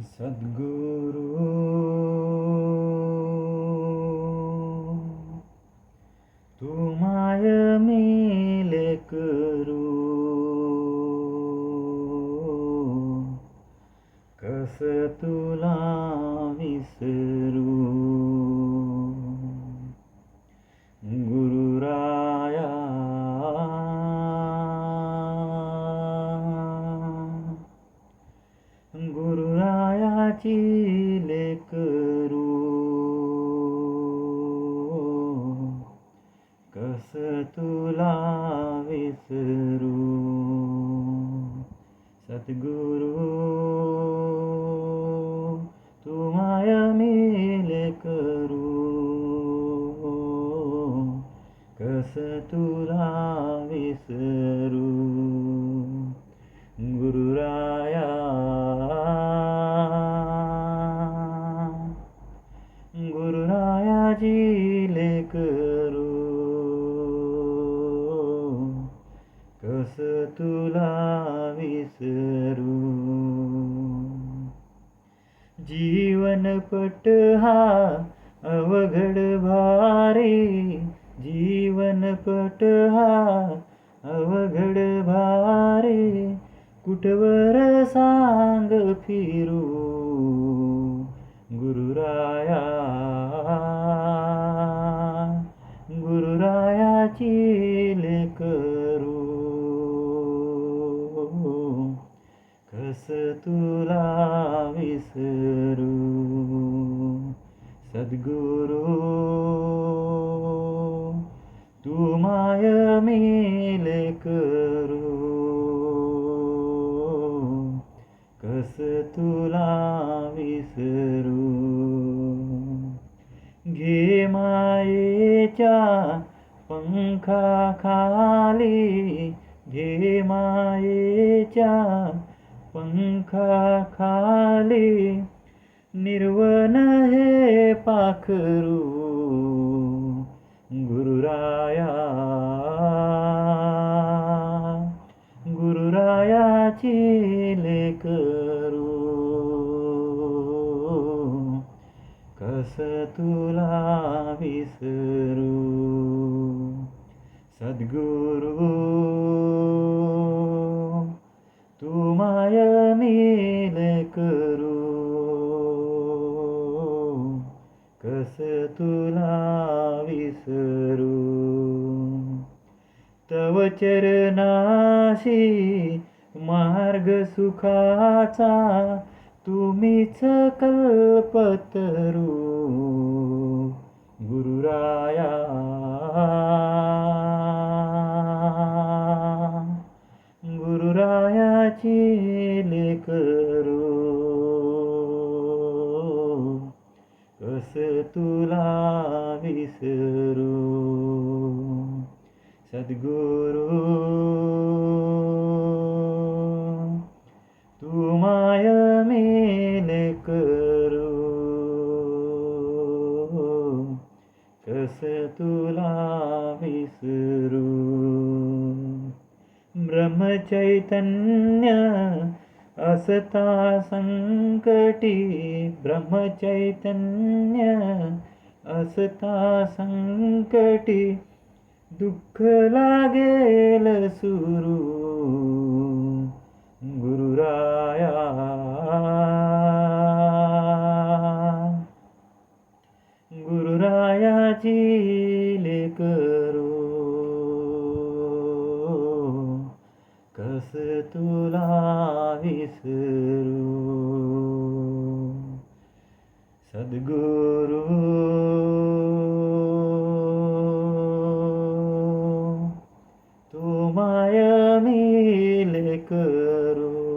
सद्गुरु। तू माय मेले करू। कस गुरुरायाची लेकरू कस तुला विसरू? सद्गुरु तू माय करू कस तुला विसरू? तुला विसरू. जीवनपट हा अवघड भारी. जीवनपट हा अवघड भारी. कुठवर सांग फिरू? कस तुला विसरू. सद्गुरु तू माय मेल करू. कस तुला विसरू? घे मायेच्या पंखाखाली. घे मायेच्या पंखाखाली निर्वन हे पाखरू गुरुराया गुरुरायाची लेकरू कस तुला विसरू? सद्गुरू माय करू. कस तुला विसरू? तव चरणाशी मार्ग सुखाचा तुम्हीच कल्पतरू. गुरुराया. गुरुरायाची कस तुला विसरू। सद्गुरु तू माय मेल करू। कस तुला विसरू। ब्रह्मचैतन्य असता संकटी ब्रह्मचैतन्य असता संकटी दुःख लागेल सुरू। गुरुराया। गुरुरायाची लेकरू कस तुला विसरू। सद्गुरु। तू माय मेल करू